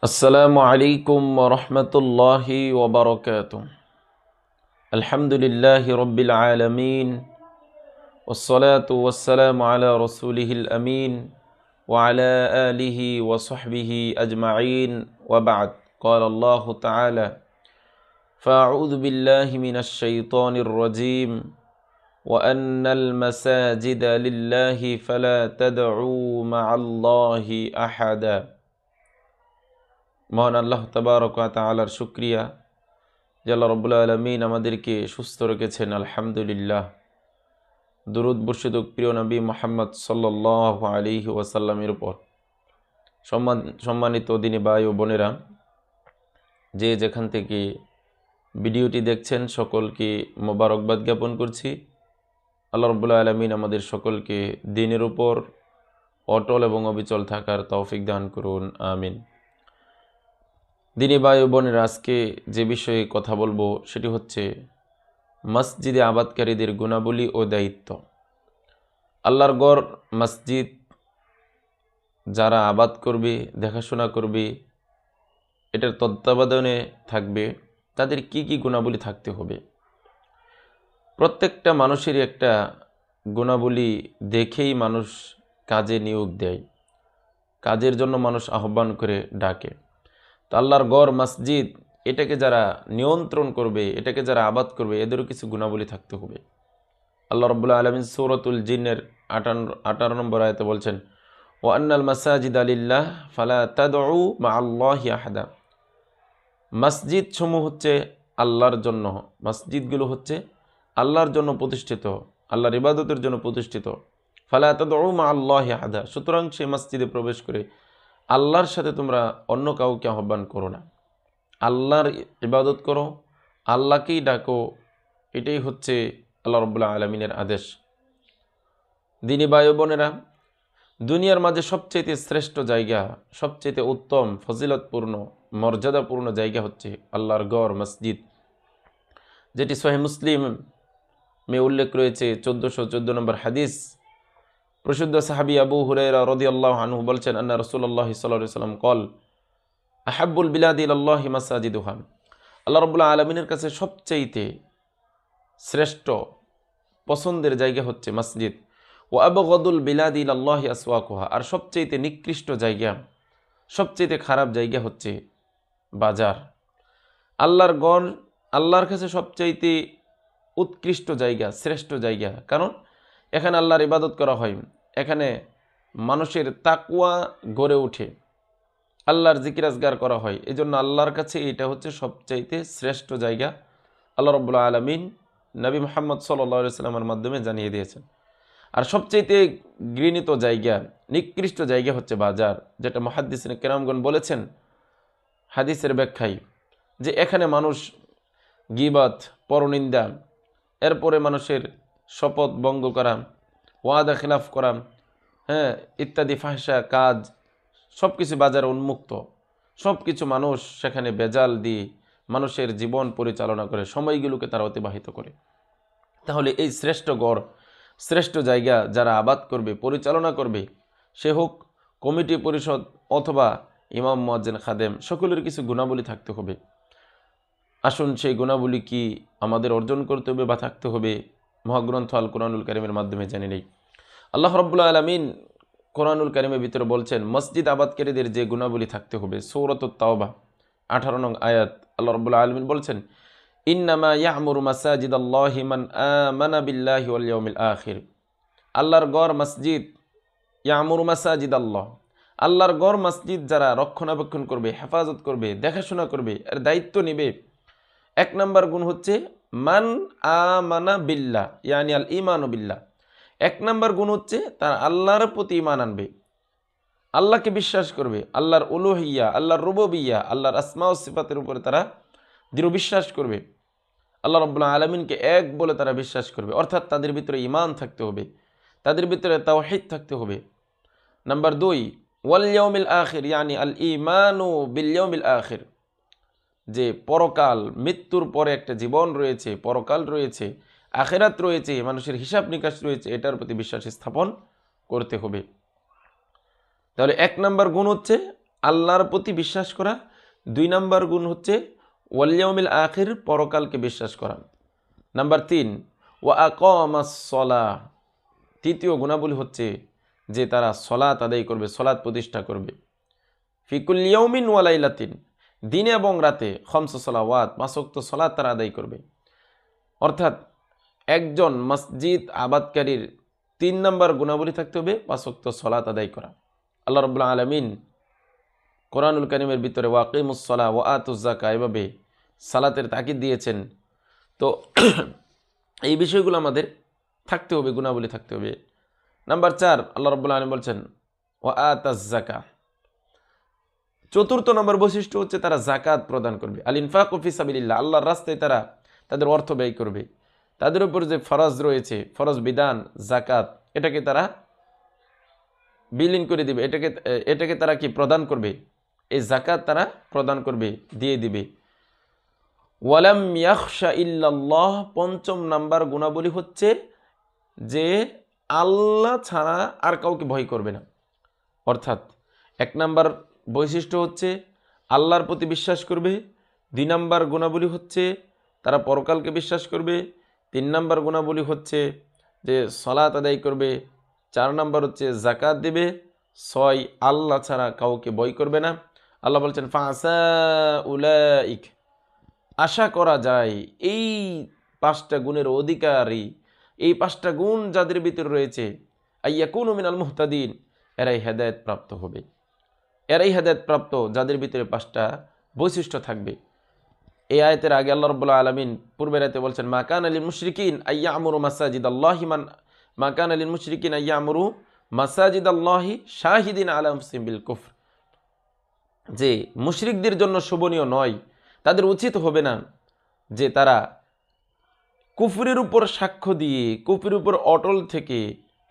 السلام عليكم ورحمة الله وبركاته. الحمد لله رب العالمين والصلاة والسلام على رسوله الأمين وعلى آله وصحبه أجمعين. وبعد قال الله تعالى فأعوذ بالله من الشيطان الرجيم وأن المساجد لله فلا تدعوا مع الله أحداً. মহান আল্লাহ তাবারক তালার শুক্রিয়া, যে আল্লাহ রবুল্লা আলমিন আমাদেরকে সুস্থ রেখেছেন, আলহামদুলিল্লাহ। দুরুদ বর্ষিত প্রিয় নবী মোহাম্মদ সাল্লাহ আলী ওয়াসাল্লামের উপর। সম্মান, সম্মানিত দিনী ভাই ও বোনেরা, যে যেখান থেকে ভিডিওটি দেখছেন, সকলকে মোবারকবাদ জ্ঞাপন করছি। আল্লাহ রবুল্লা আলমিন আমাদের সকলকে দিনের উপর অটল এবং অবিচল থাকার তৌফিক দান করুন, আমিন। দিনী ও বোনের আজকে যে বিষয়ে কথা বলব, সেটি হচ্ছে মসজিদে আবাদকারীদের গুণাবলী ও দায়িত্ব। আল্লাহর গড় মসজিদ যারা আবাদ করবে, দেখাশোনা করবে, এটার তত্ত্বাবধানে থাকবে, তাদের কি কি গুণাবলী থাকতে হবে? প্রত্যেকটা মানুষেরই একটা গুণাবলী দেখেই মানুষ কাজে নিয়োগ দেয়, কাজের জন্য মানুষ আহ্বান করে ডাকে। তো আল্লাহর গড় মসজিদ, এটাকে যারা নিয়ন্ত্রণ করবে, এটাকে যারা আবাদ করবে, এদেরও কিছু গুণাবলী থাকতে হবে। আল্লাহ রবুল্লা আলমিন সৌরতুল জিনের আটান্ন আঠারো নম্বর আয়তে বলছেন ও আন্নাল মাসাজিদ আলিল্লাহ ফালা তাদউ মা আল্লাহ আহাদা। মসজিদ সমূহ হচ্ছে আল্লাহর জন্য। মসজিদগুলো হচ্ছে আল্লাহর জন্য প্রতিষ্ঠিত, আল্লাহর ইবাদতের জন্য প্রতিষ্ঠিত। ফালা তাদউ মা আল্লাহ আহাদা। সুতরাং সে মসজিদে প্রবেশ করে আল্লাহর সাথে তোমরা অন্য কাউকে আহ্বান করো না। আল্লাহর ইবাদত করো, আল্লাহকেই ডাকো, এটাই হচ্ছে আল্লাহ রবুল্লা আলমিনের আদেশ। দিনী বায়ু বোনেরা, দুনিয়ার মাঝে সবচেয়ে শ্রেষ্ঠ জায়গা সবচেয়ে উত্তম, ফজিলতপূর্ণ, মর্যাদাপূর্ণ জায়গা হচ্ছে আল্লাহর গড় মসজিদ। যেটি সোহে মুসলিম মে উল্লেখ রয়েছে, চোদ্দোশো চোদ্দ নম্বর হাদিস। প্রসিদ্ধ সাহাবি আবু হুরেরা রদি আল্লাহ আনহু বলছেন, আন্না রসুল্লাহ সাল্লাহ সাল্লাম কল আহাবুল বিলাদিল আল্লাহ মাসাজিদুহান আল্লাহ রবুল্লাহ আলমিনের কাছে সবচাইতে শ্রেষ্ঠ পছন্দের জায়গা হচ্ছে মসজিদ। ও আবগদুল বিলাদিল আল্লাহ আসওয়াকুহা। আর সবচাইতে নিকৃষ্ট জায়গা, সবচাইতে খারাপ জায়গা হচ্ছে বাজার। আল্লাহর গড়, আল্লাহর কাছে সবচাইতে উৎকৃষ্ট জায়গা, শ্রেষ্ঠ জায়গা। কারণ এখানে আল্লাহর ইবাদত করা হয়। এখানে মানুষের তাকুয়া গড়ে ওঠে। আল্লাহর জিকিরাজগার করা হয়। এই জন্য আল্লাহর কাছে এটা হচ্ছে সবচাইতে শ্রেষ্ঠ জায়গা। আল্লাহ রব্বুল্লা আলমিন নবী মোহাম্মদ সাল্লা সাল্লামের মাধ্যমে জানিয়ে দিয়েছেন। আর সবচাইতে গৃহীত জায়গা, নিকৃষ্ট জায়গা হচ্ছে বাজার, যেটা মহাদ্দিস কেরামগণ বলেছেন হাদিসের ব্যাখ্যায়, যে এখানে মানুষ গিবাত, পরনিন্দা, এরপরে মানুষের শপথ ভঙ্গ করা ওয়াদা খিলাফ করা হ্যাঁ ইত্যাদি ফাহসা কাজ সব কিছু বাজারে উন্মুক্ত। সব কিছু মানুষ সেখানে বেজাল দিয়ে মানুষের জীবন পরিচালনা করে, সময়গুলোকে তারা অতিবাহিত করে। তাহলে এই শ্রেষ্ঠ গড়, শ্রেষ্ঠ জায়গা যারা আবাদ করবে, পরিচালনা করবে, সে হোক কমিটি পরিষদ অথবা ইমাম মোয়াজ্জেন খাদেম, সকলের কিছু গুণাবলী থাকতে হবে। আসুন সেই গুণাবলী কি আমাদের অর্জন করতে হবে বা থাকতে হবে? মহাগ্রন্থ আল কোরআনুল করিমের মাধ্যমে জেনে নেই। আল্লাহ রব্বুল্লা আলমিন কোরআনুল করিমের ভিতরে বলছেন, মসজিদ আবাদকারীদের যে গুণাবলী থাকতে হবে, সৌরত তাওবা আঠারো নং আয়াত। আল্লাহ রব্বুল্লা আলমিন বলছেন, ইন্নামা ইয়ামুর মাসাজিদ আল্লাহিমান আমানা বিল্লাহি ওয়াল ইয়াউমিল আখির। আল্লাহর গড় মসজিদ, ইয়ামুর মাসাজিদ আল্লাহ আল্লাহর গড় মসজিদ যারা রক্ষণাবেক্ষণ করবে, হেফাজত করবে, দেখাশোনা করবে, এর দায়িত্ব নেবে। এক নম্বর গুণ হচ্ছে মান আমানা বিল্লা ইয়ানি আল ইমান বিল্লা এক নম্বর গুণ হচ্ছে তার আল্লাহর প্রতি ইমান আনবে। আল্লাহকে বিশ্বাস করবে, আল্লাহর উলুহিয়া, আল্লাহর রুববিয়া, আল্লাহর আসমা সিফাতের উপরে তারা দৃঢ় বিশ্বাস করবে। আল্লাহ রব্লা আলমিনকে এক বলে তারা বিশ্বাস করবে। অর্থাৎ তাদের ভিতরে ইমান থাকতে হবে, তাদের ভিতরে তাওহিদ থাকতে হবে। নাম্বার দুই, ওয়াল আখির, ইয়ানি আল ইমানু বিল আখির। যে পরকাল, মৃত্যুর পরে একটা জীবন রয়েছে, পরকাল রয়েছে, আখেরাত রয়েছে, মানুষের হিসাব নিকাশ রয়েছে, এটার প্রতি বিশ্বাস স্থাপন করতে হবে। তাহলে এক নম্বর গুণ হচ্ছে আল্লাহর প্রতি বিশ্বাস করা। দুই নাম্বার গুণ হচ্ছে ওয়াল্লিয়মিল আখের, পরকালকে বিশ্বাস করা। নাম্বার তিন ও আকমাসলা তৃতীয় গুণাবলী হচ্ছে যে তারা সলাৎ আদায় করবে, সলাৎ প্রতিষ্ঠা করবে। ফিকুল্লিয়মিন ওয়ালাইলাতিন দিনে এবং রাতে খমস সলাওয়াত, মাসক্ত সলাৎ তারা আদায় করবে। অর্থাৎ একজন মসজিদ আবাদকারীর তিন নম্বর গুণাবলী থাকতে হবে পাঁচক্ত সলাত আদায় করা। আল্লাহ রবুল্লা আলমিন কোরআনুল করিমের ভিতরে ওয়াকিমুসলা ও আতুজাকা এভাবে সালাতের তাকিদ দিয়েছেন। তো এই বিষয়গুলো আমাদের থাকতে হবে, গুণাবলী থাকতে হবে। নাম্বার চার, আল্লাহ রবুল্লা আলম বলছেন ও আতাজাকা চতুর্থ নম্বর বৈশিষ্ট্য হচ্ছে তারা জাকাত প্রদান করবে। আল ইনফাক সাবিল্লাহ আল্লাহর রাস্তায় তারা তাদের অর্থ ব্যয় করবে। তাদের উপর যে ফরজ রয়েছে, ফরজ বিধান জাকাত এটাকে তারা বিলীন করে দিবে। এটাকে এটাকে তারা কি প্রদান করবে? এই জাকাত তারা প্রদান করবে, দিয়ে দিবে। ওয়ালাম ইয়াকশা ইল্লাল্লাহ, পঞ্চম নাম্বার গুণাবলী হচ্ছে যে আল্লাহ ছাড়া আর কাউকে ভয় করবে না। অর্থাৎ এক নাম্বার বৈশিষ্ট্য হচ্ছে, আল্লাহর প্রতি বিশ্বাস করবে, দুই নাম্বার গুণাবলী হচ্ছে তারা পরকালকে বিশ্বাস করবে, তিন নাম্বার গুণাবলী হচ্ছে যে সলাত আদায় করবে, চার নাম্বার হচ্ছে জাকাত দেবে, ছয় আল্লাহ ছাড়া কাউকে বই করবে না। আল্লাহ বলছেন, ফাঁসা উলাইক। আশা করা যায় এই পাঁচটা গুণের অধিকারী, এই পাঁচটা গুণ যাদের ভিতরে রয়েছে আইয়া কোন মিনাল মুহতাদিন, এরাই হেদায়ত প্রাপ্ত হবে। এরাই হেদায়ত প্রাপ্ত, যাদের ভিতরে পাঁচটা বৈশিষ্ট্য থাকবে। এই আয়তের আগে আল্লাহ রব্বুল্লাহ আলমিন পূর্বের আয়তে বলছেন মাকান আলী মুশরিকিন আইয়া আমরু মাসাজিদ আল্লাহিমান মাকান আলী মুশরিকিন আইয়া আমরু মাসাজিদ আল্লাহি শাহিদিন আলম সিম্বিল কুফর। যে মুশরিকদের জন্য শোভনীয় নয়, তাদের উচিত হবে না যে তারা কুফরের উপর সাক্ষ্য দিয়ে, কুফরের উপর অটল থেকে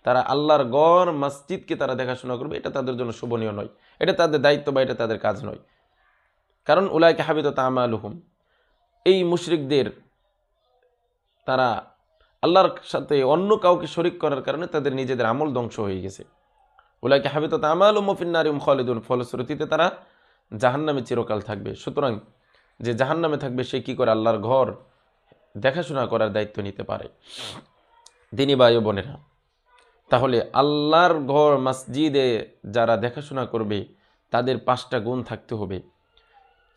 তারা আল্লাহর গড় মসজিদকে তারা দেখাশোনা করবে, এটা তাদের জন্য শোভনীয় নয়। এটা তাদের দায়িত্ব বা এটা তাদের কাজ নয়। কারণ উলায়কে হাবিত তামালুহুম, এই মুশরিকদের তারা আল্লাহর সাথে অন্য কাউকে শরিক করার কারণে তাদের নিজেদের আমল ধ্বংস হয়ে গেছে। উলাইকে হাবিত তামাল ও মফিন্নারিম খালিদুন, ফলশ্রুতিতে তারা জাহান্নামে চিরকাল থাকবে। সুতরাং যে জাহান্নামে থাকবে, সে কি করে আল্লাহর ঘর দেখাশোনা করার দায়িত্ব নিতে পারে? দিনী বায়ু বোনেরা তাহলে আল্লাহর ঘর মসজিদে যারা দেখাশোনা করবে, তাদের পাঁচটা গুণ থাকতে হবে।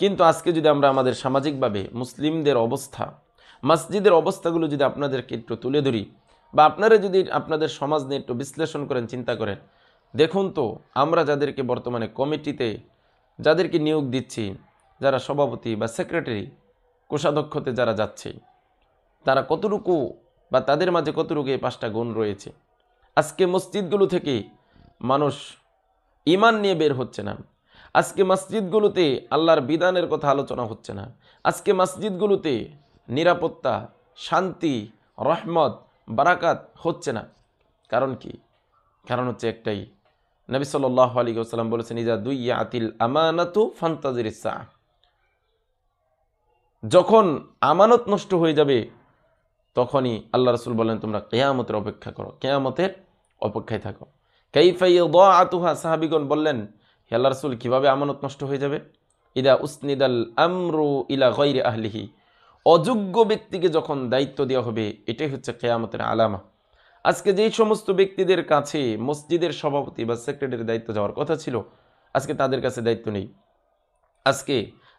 কিন্তু আজকে যদি আমরা আমাদের সামাজিকভাবে মুসলিমদের অবস্থা, মসজিদের অবস্থাগুলো যদি আপনাদেরকে একটু তুলে ধরি বা আপনারা যদি আপনাদের সমাজ নিয়ে একটু বিশ্লেষণ করেন, চিন্তা করেন, দেখুন তো আমরা যাদেরকে বর্তমানে কমিটিতে যাদেরকে নিয়োগ দিচ্ছি, যারা সভাপতি বা সেক্রেটারি, কোষাধ্যক্ষতে যারা যাচ্ছে, তারা কতটুকু বা তাদের মাঝে কতটুকু এই পাঁচটা গুণ রয়েছে? আজকে মসজিদগুলো থেকে মানুষ ইমান নিয়ে বের হচ্ছে না। আজকে মসজিদগুলোতে আল্লাহর বিধানের কথা আলোচনা হচ্ছে না। আজকে মসজিদগুলোতে নিরাপত্তা, শান্তি, রহমত, বারাকাত হচ্ছে না। কারণ কি? কারণ হচ্ছে একটাই। নবী সাল্লাহ আলী সাল্লাম বলেছেন ইজা দুই আতিল আমানাতু ফান্তাজির ইসা যখন আমানত নষ্ট হয়ে যাবে, তখনই আল্লাহ রসুল বলেন, তোমরা কেয়ামতের অপেক্ষা করো। কেয়ামতের অপেক্ষায় থাকো। কাইফাই আতুহা সাহাবিগণ বললেন, হে আল্লাহ রসুল, কীভাবে আমানত নষ্ট হয়ে যাবে? ইদা উসনিদাল আমরু ইলা গৈরে আহলিহি। অযোগ্য ব্যক্তিকে যখন দায়িত্ব দেওয়া হবে, এটাই হচ্ছে কেয়ামতের আলামা। আজকে যেই সমস্ত ব্যক্তিদের কাছে মসজিদের সভাপতি বা সেক্রেটারির দায়িত্ব যাওয়ার কথা ছিল, আজকে তাদের কাছে দায়িত্ব নেই। আজকে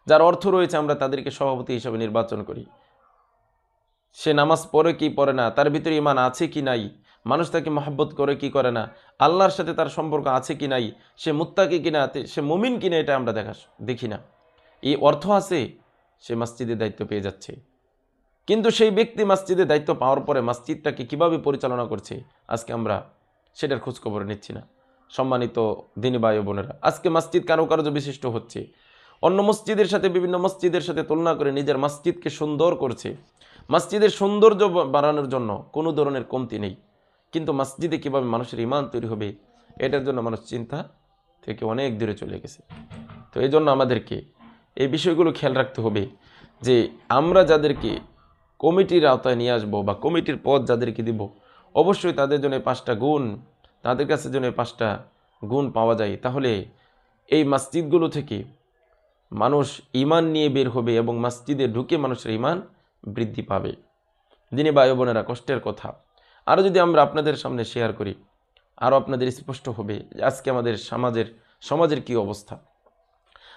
যার অর্থ রয়েছে, আমরা তাদেরকে সভাপতি হিসাবে নির্বাচন করি। সে নামাজ পড়ে কি পড়ে না, তার ভিতরে ইমান আছে কি নাই মানুষ তাকে মহাব্বত করে কি করে না? আল্লাহর সাথে তার সম্পর্ক আছে কি নাই? সে মুত্তাকি কিনা? সে মুমিন কিনা? এটা আমরা দেখা দেখি না। এই অর্থ আছে, সে মসজিদের দায়িত্ব পেয়ে যাচ্ছে। কিন্তু সেই ব্যক্তি মসজিদের দায়িত্ব পাওয়ার পরে মসজিদটাকে কীভাবে পরিচালনা করছে, আজকে আমরা সেটার খোঁজখবর নিচ্ছি না। সম্মানিত দিনী বায়ু বোনেরা, আজকে মসজিদ কারুকার্য বিশিষ্ট হচ্ছে। অন্য মসজিদের সাথে, বিভিন্ন মসজিদের সাথে তুলনা করে নিজের মসজিদকে সুন্দর করছে। মসজিদের সৌন্দর্য বাড়ানোর জন্য কোনো ধরনের কমতি নেই। কিন্তু মসজিদে কীভাবে মানুষের ইমান তৈরি হবে, এটার জন্য মানুষ চিন্তা থেকে অনেক দূরে চলে গেছে। তো এই জন্য আমাদেরকে এই বিষয়গুলো খেয়াল রাখতে হবে যে আমরা যাদেরকে কমিটির আওতায় নিয়ে আসব বা কমিটির পদ যাদেরকে দিব, অবশ্যই তাদের জন্য পাঁচটা গুণ, তাদের কাছে জন্য পাঁচটা গুণ পাওয়া যায়। তাহলে এই মসজিদগুলো থেকে মানুষ ইমান নিয়ে বের হবে এবং মসজিদে ঢুকে মানুষের ইমান বৃদ্ধি পাবে। দিনে বায়ু বোনেরা, কষ্টের কথা। আরও যদি আমরা আপনাদের সামনে শেয়ার করি আরও আপনাদের স্পষ্ট হবে যে আজকে আমাদের সমাজের সমাজের কি অবস্থা।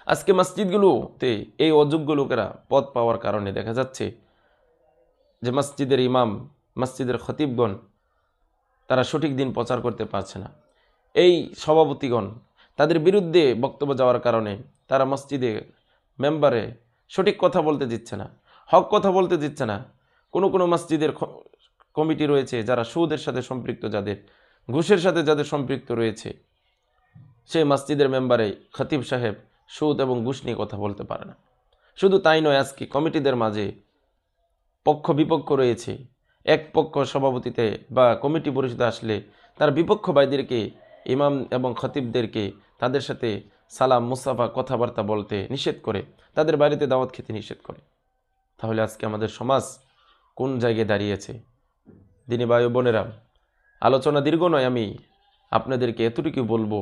আজকে মসজিদগুলোতে এই অযোগ্য লোকেরা পদ পাওয়ার কারণে দেখা যাচ্ছে যে মসজিদের ইমাম, মসজিদের খতিবগণ, তারা সঠিক দিন প্রচার করতে পারছে না। এই সভাপতিগণ, তাদের বিরুদ্ধে বক্তব্য যাওয়ার কারণে তারা মসজিদে মেম্বারে সঠিক কথা বলতে দিচ্ছে না, হক কথা বলতে দিচ্ছে না। কোনো কোনো মসজিদের কমিটি রয়েছে যারা সুদের সাথে সম্পৃক্ত, যাদের ঘুষের সাথে যাদের সম্পৃক্ত রয়েছে। সেই মসজিদের মেম্বারে খতিব সাহেব সুদ এবং ঘুষ নিয়ে কথা বলতে পারে না। শুধু তাই নয়, আজকে কমিটিদের মাঝে পক্ষ বিপক্ষ রয়েছে। এক পক্ষ সভাপতিতে বা কমিটি পরিষদে আসলে তার বিপক্ষ ভাইদেরকে, ইমাম এবং খতিবদেরকে তাদের সাথে সালাম, মুসাফা, কথাবার্তা বলতে নিষেধ করে, তাদের বাড়িতে দাওয়াত খেতে নিষেধ করে। তাহলে আজকে আমাদের সমাজ কোন জায়গায় দাঁড়িয়েছে? দিনী বায়ু বোনেরা আলোচনা দীর্ঘ নয় আমি আপনাদেরকে এতটুকু বলব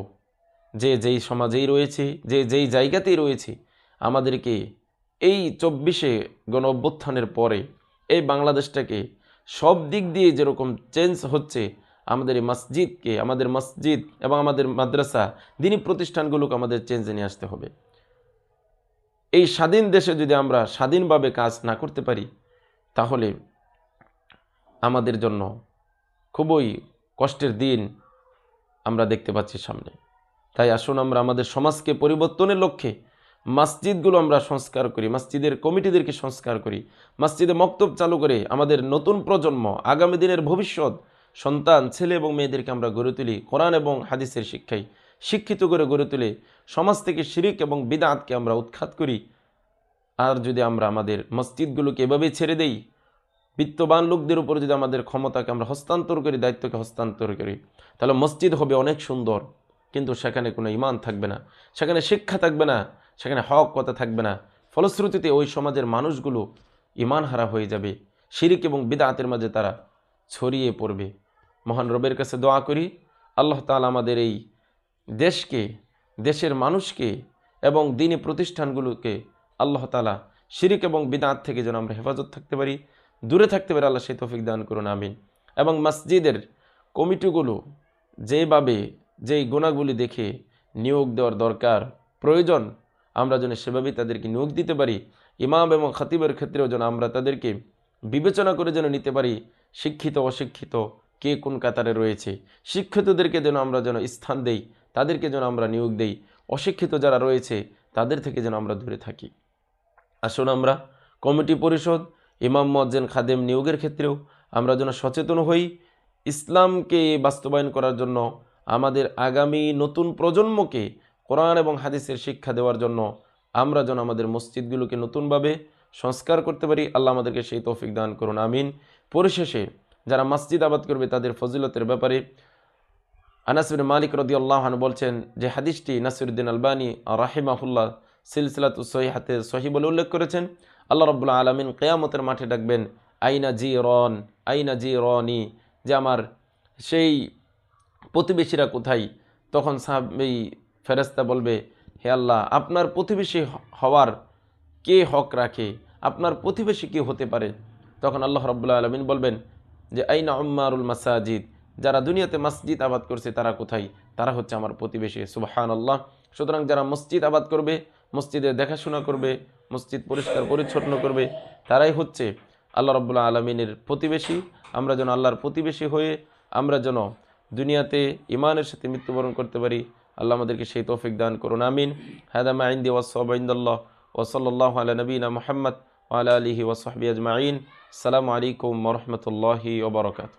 যে যেই সমাজেই রয়েছে, যে যেই জায়গাতেই রয়েছে, আমাদেরকে এই চব্বিশে গণ অভ্যুত্থানের পরে এই বাংলাদেশটাকে সব দিক দিয়ে যেরকম চেঞ্জ হচ্ছে, আমাদের এই মসজিদকে, আমাদের মসজিদ এবং আমাদের মাদ্রাসা, দিনী প্রতিষ্ঠানগুলোকে আমাদের চেঞ্জে নিয়ে আসতে হবে। এই স্বাধীন দেশে যদি আমরা স্বাধীনভাবে কাজ না করতে পারি, তাহলে আমাদের জন্য খুবই কষ্টের দিন আমরা দেখতে পাচ্ছি সামনে। তাই আসুন আমরা আমাদের সমাজকে পরিবর্তনের লক্ষ্যে মসজিদগুলো আমরা সংস্কার করি, মসজিদের কমিটিদেরকে সংস্কার করি, মসজিদে মক্তব চালু করে আমাদের নতুন প্রজন্ম, আগামী দিনের ভবিষ্যৎ, সন্তান, ছেলে এবং মেয়েদেরকে আমরা গড়ে তুলি, কোরআন এবং হাদিসের শিক্ষায় শিক্ষিত করে গড়ে তুলে সমাজ থেকে শিরিক এবং বিদাতকে আমরা উৎখাত করি। আর যদি আমরা আমাদের মসজিদগুলোকে এভাবেই ছেড়ে দেই বিত্তবান লোকদের উপর যদি আমাদের ক্ষমতাকে আমরা হস্তান্তর করি, দায়িত্বকে হস্তান্তর করি, তাহলে মসজিদ হবে অনেক সুন্দর, কিন্তু সেখানে কোনো ইমান থাকবে না, সেখানে শিক্ষা থাকবে না, সেখানে হক কথা থাকবে না। ফলশ্রুতিতে ওই সমাজের মানুষগুলো ইমান হারা হয়ে যাবে, শিরিক এবং বিদাতের মাঝে তারা ছড়িয়ে পড়বে। মহান রবের কাছে দোয়া করি, আল্লাহ তাআলা আমাদের এই দেশকে, দেশের মানুষকে এবং দিনী প্রতিষ্ঠানগুলোকে আল্লাহ তালা শিরিক এবং বিদাত থেকে যেন আমরা হেফাজত থাকতে পারি। দূরে থাকতে পারে, আল্লাহ সেই তৌফিক দান করুন, আমিন। এবং মসজিদের কমিটিগুলো যেভাবে যেই গুণাগুলি দেখে নিয়োগ দেওয়ার দরকার, প্রয়োজন, আমরা যেন সেভাবেই তাদেরকে নিয়োগ দিতে পারি, ইমাম এবং খাতিবের ক্ষেত্রেও যেন আমরা তাদেরকে বিবেচনা করে যেন নিতে পারি, শিক্ষিত, অশিক্ষিত, কে কোন কাতারে রয়েছে, শিক্ষিতদেরকে যেন আমরা যেন স্থান দেই, তাদেরকে যেন আমরা নিয়োগ দেই, অশিক্ষিত যারা রয়েছে, তাদের থেকে যেন আমরা দূরে থাকি। আসুন আমরা কমিটি পরিষদ ইমাম মজ্জেন খাদেম নিয়োগের ক্ষেত্রেও আমরা যেন সচেতন হই, ইসলামকে বাস্তবায়ন করার জন্য, আমাদের আগামী নতুন প্রজন্মকে কোরআন এবং হাদিসের শিক্ষা দেওয়ার জন্য আমরা যেন আমাদের মসজিদগুলোকে নতুনভাবে সংস্কার করতে পারি, আল্লাহ আমাদেরকে সেই তৌফিক দান করুন, আমিন। পরিশেষে যারা মসজিদ আবাদ করবে তাদের ফজিলতের ব্যাপারে আনাসবিন মালিক রদি আল্লাহন বলছেন যে হাদিসটি নাসিরুদ্দিন আলবানী রাহিমাহুল্লাহ সিলসিলাতু সহিহাতে সহি বলে উল্লেখ করেছেন। আল্লাহ রব্বুল্লাহ আলমিন কেয়ামতের মাঠে ডাকবেন, আইনা জি রন আইনা জি রনি যে আমার সেই প্রতিবেশীরা কোথায়? তখন সাহাব এই ফেরেস্তা বলবে, হে আল্লাহ, আপনার প্রতিবেশী হওয়ার কে হক রাখে? আপনার প্রতিবেশী কে হতে পারে? তখন আল্লাহ রব্বুল্লাহ আলমিন বলবেন, যে আইনা উম্মারুল মাসাজিদ যারা দুনিয়াতে মসজিদ আবাদ করছে তারা কোথায়? তারা হচ্ছে আমার প্রতিবেশী সুবাহান আল্লাহ সুতরাং যারা মসজিদ আবাদ করবে মসজিদের দেখাশোনা করবে, মসজিদ পরিষ্কার পরিচ্ছন্ন করবে, তারাই হচ্ছে আল্লাহ রব্বুল্লাহ আলমিনের প্রতিবেশী। আমরা যেন আল্লাহর প্রতিবেশী হয়ে আমরা যেন দুনিয়াতে ইমানের সাথে মৃত্যুবরণ করতে পারি। আল্লাহ আমাদেরকে সেই তৌফিক দান করুন, আমিন। হাদামা আইন্দি ওয়াসাবাইন্দাল্লাহ ওসল্লাহ আলা নবীনা মোহাম্মদ ওয়ালা আলিহি ওসহবি আজমাইন। সালামু আলাইকুম রহমতুল্লাহি ওবরকাত